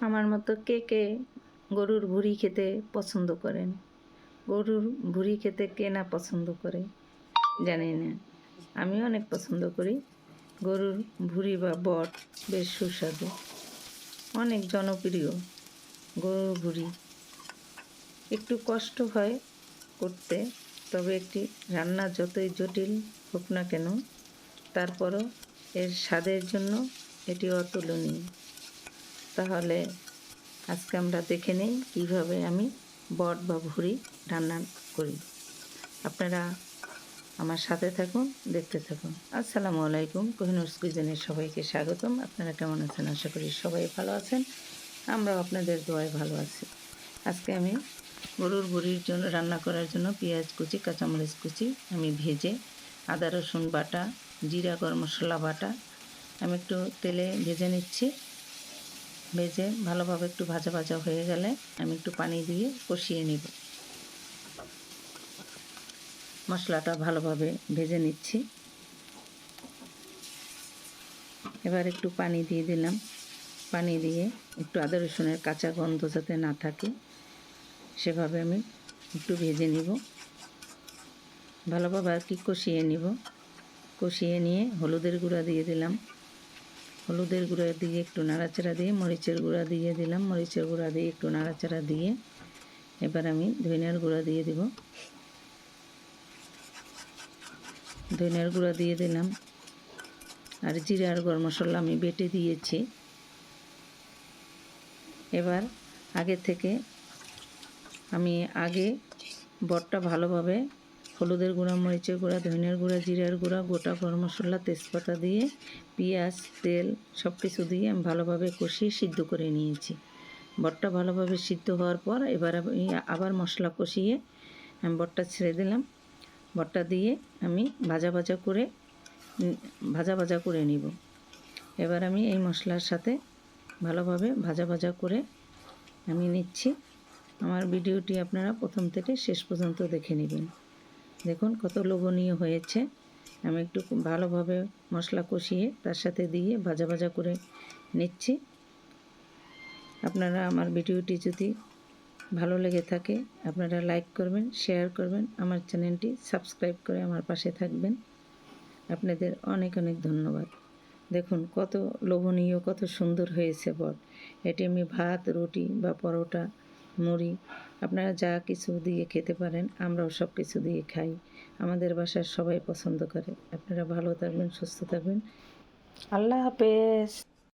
আমার মতো কে কে গরুর ভুড়ি খেতে পছন্দ করেন? গরুর ভুড়ি খেতে কে না পছন্দ করে? জানি না। আমি অনেক পছন্দ করি। গরুর ভুড়ি বা বট বেশ সুস্বাদু। অনেক জনপ্রিয় গরুর ভুড়ি। একটু কষ্ট হয় করতে, তবে একটি রান্না যতই জটিল হোক না কেন, তারপরও এর স্বাদের জন্য এটি অতুলনীয়। তাহলে আজকে আমরা দেখে নেই কীভাবে আমি বট বা ভুড়ি রান্না করি। আপনারা আমার সাথে থাকুন, দেখতে থাকুন। আসসালামু আলাইকুম কোহিনুর কুইজনের সবাইকে স্বাগতম। আপনারা কেমন আছেন? আশা করি সবাই ভালো আছেন। আমরাও আপনাদের দোয়ায় ভালো আছি। আজকে আমি গরুর ভুড়ির জন্য রান্না করার জন্য পেঁয়াজ কুচি, কাঁচামরিচ কুচি, আমি ভেজে আদা, রসুন বাটা, জিরা, গরম মশলা বাটা, আমি একটু তেলে ভেজে নিচ্ছি। ভেজে ভালোভাবে একটু ভাজা ভাজা হয়ে গেলে আমি একটু পানি দিয়ে কষিয়ে নিব। মশলাটা ভালোভাবে ভেজে নিচ্ছি। এবার একটু পানি দিয়ে দিলাম। পানি দিয়ে একটু আদা রসুনের কাঁচা গন্ধ যাতে না থাকে, সেভাবে আমি একটু ভেজে নিব। ভালোভাবে আর কি কষিয়ে নিব। কষিয়ে নিয়ে হলুদের গুঁড়া দিয়ে দিলাম। হলুদের গুঁড়া দিয়ে একটু নাড়াচাড়া দিয়ে, মরিচের গুঁড়া দিয়ে দিলাম। মরিচের গুঁড়া দিয়ে একটু নাড়াচাড়া দিয়ে এবার আমি ধনিয়ার গুঁড়া দিয়ে দিব। ধনিয়ার গুঁড়া দিয়ে দিলাম। আর জিরা আর গরম মশলা আমি বেটে দিয়েছি। এবার আগে থেকে আমি আগে বটটা ভালোভাবে হলুদের গুঁড়া, মরিচের গুঁড়া ধনের গুঁড়া, জিরার গুঁড়া, গোটা গরম মশলা, তেজপাতা দিয়ে, পেঁয়াজ, তেল সব কিছু দিয়ে আমি ভালোভাবে কষিয়ে সিদ্ধ করে নিয়েছি। বটটা ভালোভাবে সিদ্ধ হওয়ার পর এবার আবার মশলা কষিয়ে আমি বটটা ছেড়ে দিলাম। বটটা দিয়ে আমি ভাজা ভাজা করে, ভাজা ভাজা করে নিব। এবার আমি এই মশলার সাথে ভালোভাবে ভাজা ভাজা করে আমি নিচ্ছি। আমার ভিডিওটি আপনারা প্রথম থেকে শেষ পর্যন্ত দেখে নেবেন। দেখুন কত লোভনীয় হয়েছে। আমি একটু ভালোভাবে মশলা কষিয়ে তার সাথে দিয়ে ভাজা ভাজা করে নিচ্ছি। আপনারা আমার ভিডিওটি যদি ভালো লেগে থাকে, আপনারা লাইক করবেন, শেয়ার করবেন, আমার চ্যানেলটি সাবস্ক্রাইব করে আমার পাশে থাকবেন। আপনাদের অনেক অনেক ধন্যবাদ। দেখুন কত লোভনীয়, কত সুন্দর হয়েছে বট এটি আমি ভাত, রুটি বা পরোটা মুড়ি, আপনারা যা কিছু দিয়ে খেতে পারেন, আমরাও সব কিছু দিয়ে খাই। আমাদের বাসার সবাই পছন্দ করে। আপনারা ভালো থাকবেন, সুস্থ থাকবেন। আল্লাহ হাফেজ।